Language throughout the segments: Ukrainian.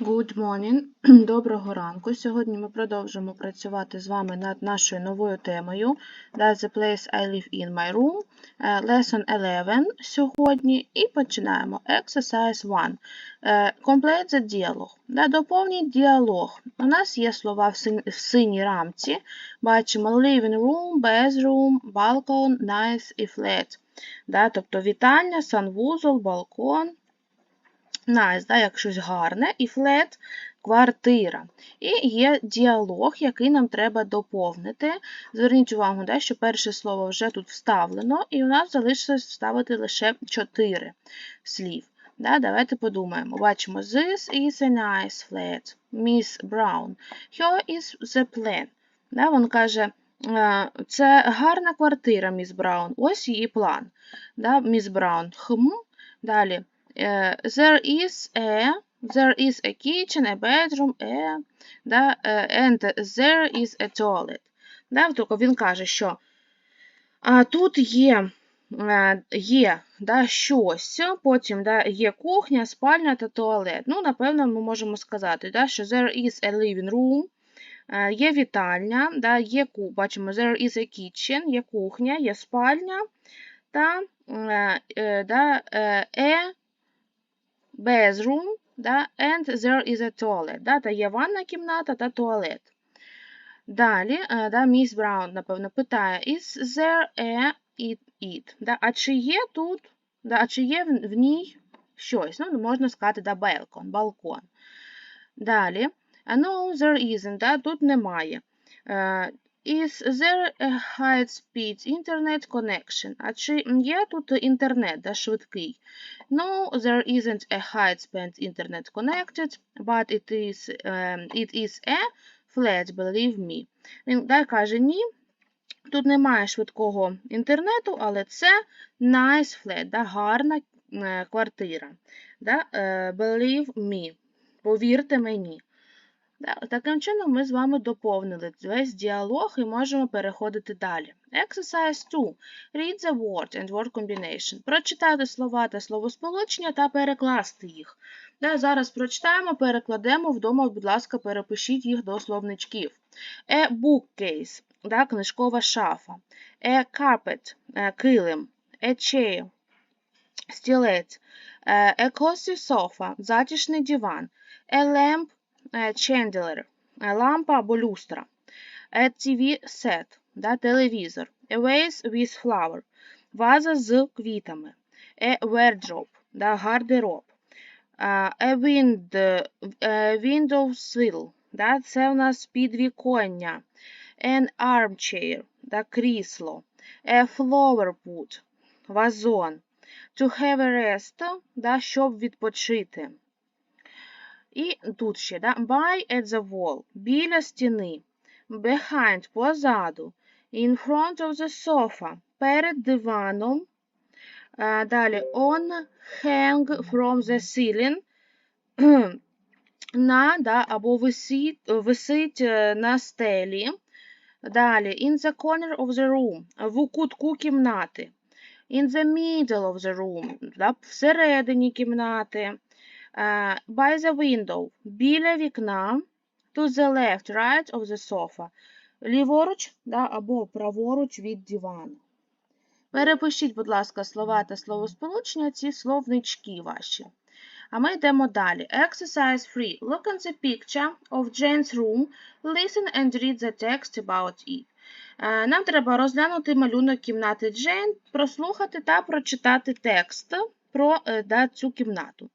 Good morning, доброго ранку. Сьогодні ми продовжимо працювати з вами над нашою новою темою That's the place I live in my room. Е, Lesson 11 сьогодні і починаємо. Exercise 1. Е, Complete the dialogue. Доповніть діалог. У нас є слова в синій рамці. Бачимо living room, bedroom, balcon, nice і flat. Тобто вітальня, санвузол, балкон. Nice, да, як щось гарне, і flat – квартира. І є діалог, який нам треба доповнити. Зверніть увагу, да, що перше слово вже тут вставлено, і у нас залишилось вставити лише 4 слів. Да, давайте подумаємо. Бачимо, this is a nice flat, Miss Brown. Here is the plan. Да, він каже, «Е, це гарна квартира, міс Браун. Ось її план. Да, міс Браун. Хм. Далі. Е, There is a there is a kitchen, a bedroom, a, да, е, and there is a toilet. Да, тобто він каже, що а, тут є, е, є да, щось, потім да, є кухня, спальня та туалет. Ну, напевно, ми можемо сказати, да, що there is a living room, є вітальня, да, є, бачимо, there is a kitchen, є кухня, є спальня та да, a bedroom, да, and there is a toilet, да, та є ванна кімната та туалет. Далі, е, да, міс Браун, напевно, питає, is there a it, it? Да, а чи є тут, да, а чи є в, в ній щось? Ну, можна сказати, да, балкон, балкон. Далі, no, there isn't, да, тут немає. Е, Is there a high-speed internet connection? А чи є тут інтернет, да, швидкий? No, there isn't a high-speed internet connected, but it is, um, it is a flat, believe me. Він да, каже, ні, тут немає швидкого інтернету, але це nice flat, да, гарна е, квартира. Да, е, believe me, повірте мені. Таким чином ми з вами доповнили весь діалог і можемо переходити далі. Exercise 2. Read the word and word combination. Прочитати слова та словосполучення та перекласти їх. Зараз прочитаємо, перекладемо вдома, будь ласка, перепишіть їх до словничків. A bookcase, да, книжкова шафа. A carpet, е, килим. A chair, стілець. Е, A cozy sofa, затишний диван. A lamp, е, chandelier, е, лампа або люстра. A TV set, да, телевізор. A vase with flower, ваза з квітами. A wardrobe, да, гардероб. A wind, е, window sill, да, це у нас підвіконня. An armchair, да, крісло. A flower pot, вазон. To have a rest, да, щоб відпочити. І тут ще, да, by at the wall, біля стіни, behind, позаду, in front of the sofa, перед диваном, далі on, hang from the ceiling, на, да, або висить, висить е, на стелі. Далі, in the corner of the room, в кутку кімнати. In the middle of the room, да, всередині кімнати. Uh, by the window, біля вікна, to the left, right of the sofa, ліворуч да, або праворуч від дивану. Перепишіть, будь ласка, слова та словосполучення, ці словнички ваші. А ми йдемо далі. Exercise 3. Look at the picture of Jane's room, listen and read the text about it. Е, Нам треба розглянути малюнок кімнати Джейн, прослухати та прочитати текст про е, да, цю кімнату.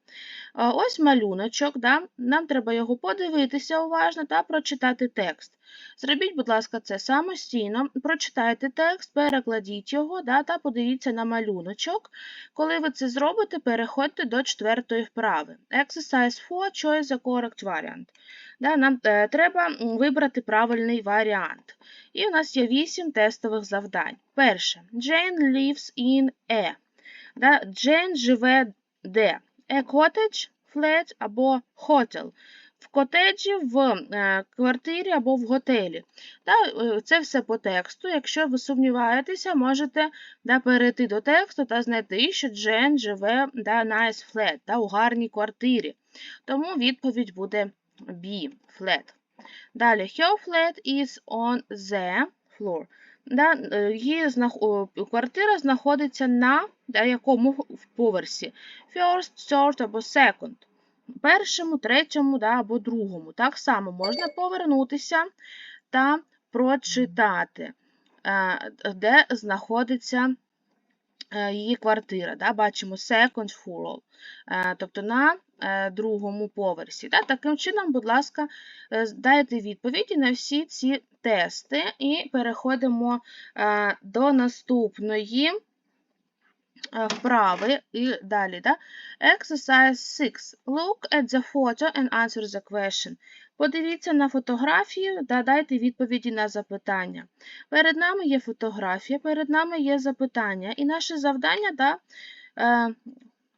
Ось малюночок, да? нам треба його подивитися уважно та прочитати текст. Зробіть, будь ласка, це самостійно, прочитайте текст, перекладіть його да, та подивіться на малюночок. Коли ви це зробите, переходьте до четвертої вправи. Exercise 4, choose the correct variant. Да, нам е, треба вибрати правильний варіант. І у нас є 8 тестових завдань. Перше. Jane lives in a. Да, Джейн живе де? A cottage, flat або hotel. В котеджі, в е, квартирі або в готелі. Е, це все по тексту. Якщо ви сумніваєтеся, можете да, перейти до тексту та знайти, що Джен живе да, nice flat, да, у гарній квартирі. Тому відповідь буде B, flat. Далі, her flat is on the floor. Да, е, її квартира знаходиться на якому поверсі? First, third або second. Першому, третьому да, або другому. Так само можна повернутися та прочитати, е, де знаходиться її квартира. Да? Бачимо second floor, е, тобто на е, другому поверсі. Да? Таким чином, будь ласка, е, дайте відповіді на всі ці тести і переходимо е, до наступної е, вправи і далі. Да? Exercise 6. Look at the photo and answer the question. Подивіться на фотографію та дайте відповіді на запитання. Перед нами є фотографія, перед нами є запитання, і наше завдання да, е,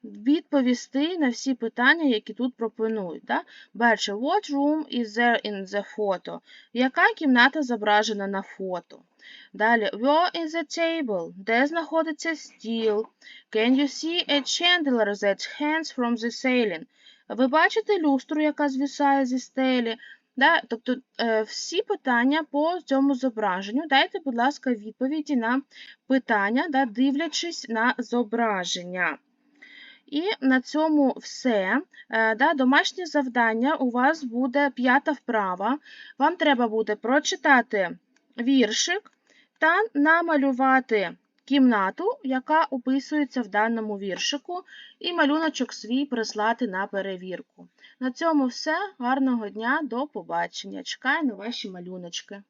відповісти на всі питання, які тут пропонують. Да? Перше, what room is there in the photo? Яка кімната зображена на фото? Далі, where is the table? Де знаходиться стіл? Can you see a chandelier that hangs from the ceiling? Ви бачите люстру, яка звисає зі стелі? Да? Тобто е, всі питання по цьому зображенню. Дайте, будь ласка, відповіді на питання, да, дивлячись на зображення. І на цьому все. Е, домашнє завдання у вас буде п'ята вправа. Вам треба буде прочитати віршик та намалювати кімнату, яка описується в даному віршику, і малюночок свій прислати на перевірку. На цьому все. Гарного дня, до побачення. Чекаю на ваші малюночки.